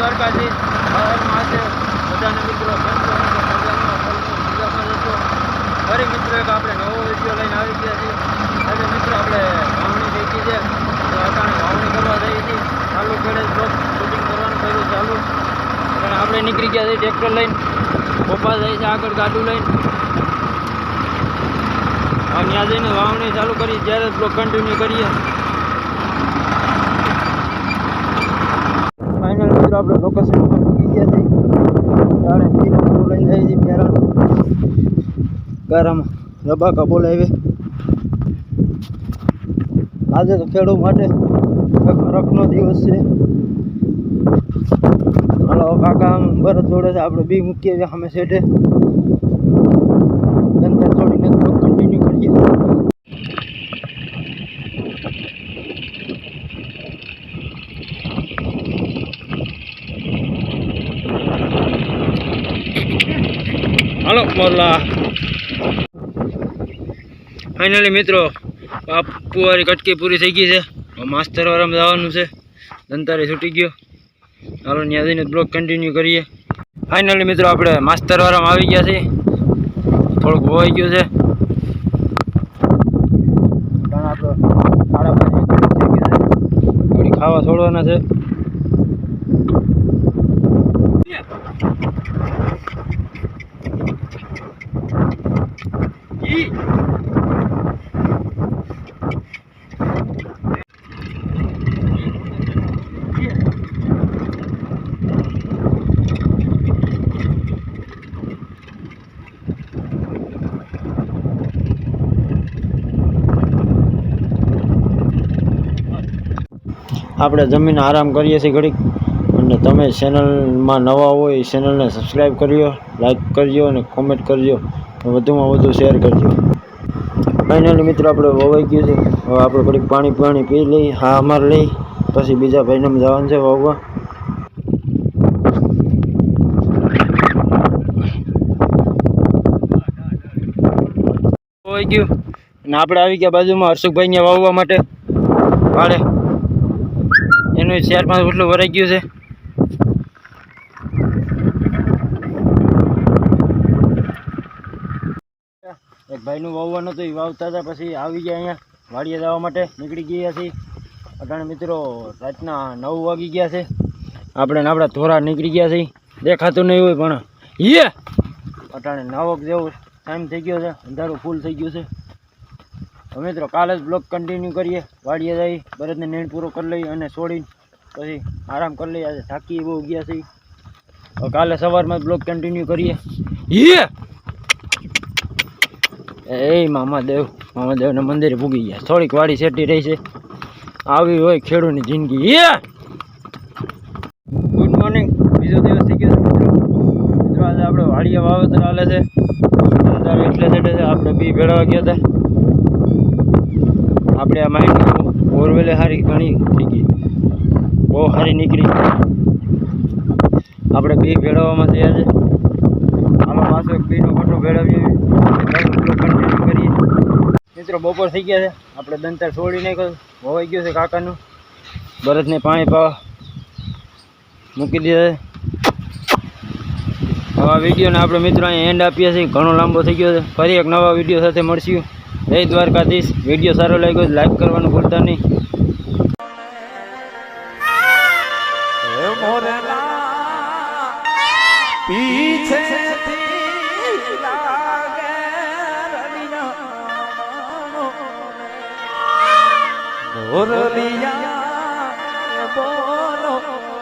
દ્વારકાથી હર મહાદેવ બધાને મિત્રો ફરી મિત્રો, એક આપણે નવો વીડિયો લઈને આવી ગયા છીએ. આજે મિત્રો આપણે વાવણી ગઈ છે. અટાણે વાવણી કરવા થઈ હતી ચાલુ બ્લોક શૂટિંગ કરવાનું કર્યું ચાલુ. પણ આપણે નીકળી ગયા છીએ ટ્રેક્ટર લઈને. પપ્પા જાય છે આગળ ગાડું લઈને. ત્યાં જઈને વાવણી ચાલુ કરી. જ્યારે બ્લોક કન્ટિન્યુ કરીએ ફાઇનલ મિત્રો આપણે લોકેશન ઉપર પૂકી ગયા છીએ તાણે પીને લઈને જઈએ છીએ પહેરાણ ગારામાં રબાકા બોલાવે આજે તો ખેડૂત માટે રખનો દિવસ છે. હાલો, કાકા, આમ બરફ જોડે છે આપણે બી મૂકીએ છીએ અમે શેઠે અંદર થોડીને કન્ટિન્યુ કરીએ હાલો, મોરલા. ફાઇનલી મિત્રો પુવારી કટકી પૂરી થઈ ગઈ છે. માસ્તર વાળામાં જવાનું છે. દંતારી છૂટી ગયો. હાલો, ત્યાં જઈને બ્લોક કન્ટિન્યુ કરીએ. ફાઇનલી મિત્રો, આપણે માસ્તર વાળામાં આવી ગયા છીએ. થોડુંક હોવાઈ ગયું છે. ખાવા છોડવાના છે. આપણે જમીન આરામ કરીએ છીએ ઘડીક. અને તમે ચેનલમાં નવા હોય એ ચેનલને સબસ્ક્રાઈબ કરજો, લાઈક કરજો અને કોમેન્ટ કરજો. વધુમાં વધુ શેર કરજો. ફાઇનલી મિત્રો, આપણે વવાઈ ગયું છે. હવે આપણે ઘડીક પાણી પાણી પી લઈ, હા, અમારે લઈ. પછી બીજા ભાઈને જવાનું છે વાવવા વવાઈ ગયું. અને આપણે આવી ગયા બાજુમાં હર્ષુભાઈને વાવવા માટે. ભાડે એનું શેરમાં એટલું ભરાઈ ગયું છે. ભાઈનું વાવવાનું હતું એ વાવતા હતા, પછી આવી ગયા અહીંયા, વાડીએ જવા માટે નીકળી ગયા છીએ. અટાણે મિત્રો, રાતના નવ વાગી ગયા છે. આપણે આપણા ધોરા નીકળી ગયા છીએ. દેખાતું નહીં હોય, પણ યે અટાણે નવક જેવો ટાઈમ થઈ ગયો છે, અંધારું ફૂલ થઈ ગયું છે. મિત્રો, કાલે જ બ્લોક કન્ટિન્યુ કરીએ. વાડીએ જઈ, બરતને નેણ પૂરો કરી લઈ અને છોડીને પછી આરામ કરી લઈએ આજે થાકી બહુ ગયા છીએ. કાલે સવારમાં બ્લોક કન્ટિન્યુ કરીએ. યે એ મામાદેવ, મામાદેવના મંદિરે ભૂગી ગયા. થોડીક વાડી સેટી રહી છે. આવી હોય ખેડૂતની જિંદગી. એ ગુડ મોર્નિંગ બીજો દિવસ થઈ ગયો મિત્રો. મિત્રો, આજે આપણે વાડીએ વાવેતર હાલે છે. એટલે છે આપણે બી ભેળવા ગયા હતા. આપણે આ માઇન્ડ બોરવેલે સારી ઘણી ગઈ. બહુ સારી નીકળી આપણે બી ભેળવવામાં થયા છે. આમાં પાછો એક બીનો ખોટો ભેળવીએ. મિત્રો, બપોર થઈ ગયા છે. આપણે દંતર છોડી નાખ્યો હોવાઈ ગયું છે કાકાનું. બરતને પાણી પાવા મૂકી દીધા છે. નવા વિડીયોને આપણે મિત્રો અહીંયા એન્ડ આપીએ છીએ. ઘણો લાંબો થઈ ગયો છે. ફરી એક નવા વીડિયો સાથે મળશું. જય દ્વારકાધીશ. વીડિયો સારો લાગ્યો લાઈક કરવાનું ભૂલતા નહીં. પીછે મોરલિયા બોલો